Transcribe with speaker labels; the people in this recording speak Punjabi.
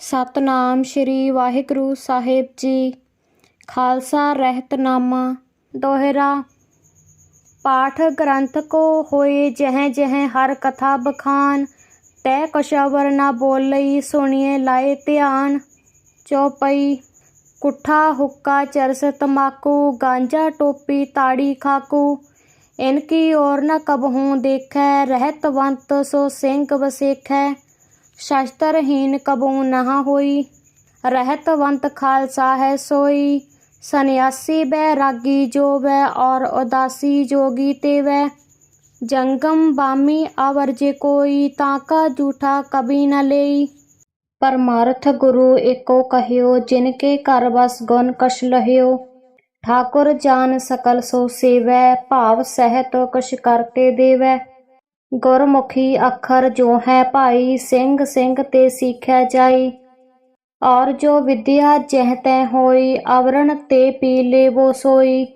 Speaker 1: ਸਤਨਾਮ ਸ੍ਰੀ ਵਾਹਿਗੁਰੂ ਸਾਹਿਬ ਜੀ। ਖਾਲਸਾ ਰਹਿਤਨਾਮਾ। ਦੋਹਰਾ। ਪਾਠ ਗ੍ਰੰਥ ਕੋ ਹੋਏ ਜਹ ਜਹ ਹਰ ਕਥਾ ਬਖਾਨ। ਤੈ ਕਸ਼ਵਰ ਨਾ ਬੋਲਈ ਸੁਣੀਏ ਲਾਏ ਧਿਆਨ। ਚੌਪਈ। ਕੁੱਠਾ ਹੁੱਕਾ ਚਰਸ ਤਮਾਕੂ, ਗਾਂਜਾ ਟੋਪੀ ਤਾੜੀ ਖਾਕੂ। ਇਨਕੀ ਔਰ ਨ ਕਬਹੂ ਦੇਖੈ, ਰਹਿਤਵੰਤ ਸੋ ਸਿੰਘ ਵਸੇਖੈ। ਸ਼ਸਤਰਹੀਨ ਕਬੂ ਨਹਾ ਹੋਈ ਰਹਿਤਵੰਤ ਖਾਲਸਾ ਹੈ ਸੋਈ। ਸੰਨਿਆਸੀ ਬੈਰਾਗੀ ਜੋ ਵੈ ਔਰ ਉਦਾਸੀ ਜੋਗੀ ਤੇ ਵੈ ਜੰਗਮ ਬਾਮੀ ਅਵਰ ਜੇ ਕੋਈ ਤਾਂ ਕਾ ਝੂਠਾ ਕਬੀ ਨ ਲਈ। ਪਰਮਾਰਥ ਗੁਰੂ ਏਕੋ ਕਹਿਓ, ਜਿਨ ਕੇ ਘਰ ਬਸ ਗੁਣ ਕਛ ਲਹਿਓ। ਠਾਕੁਰ ਜਾਨ ਸਕਲ ਸੋ ਸੇਵੈ, ਭਾਵ ਸਹਿਤ ਕੁਛ ਕਰਤੇ ਦੇਵੈ। ਗੁਰਮੁਖੀ ਅੱਖਰ ਜੋ ਹੈ ਭਾਈ, ਸਿੰਘ ਸਿੰਘ ਤੇ ਸਿੱਖਿਆ ਜਾਈ। ਔਰ ਜੋ ਵਿਦਿਆ ਜਹ ਤੈ ਹੋਈ, ਅਵਰਣ ਤੇ ਪੀ ਲੇਵੋ ਸੋਈ।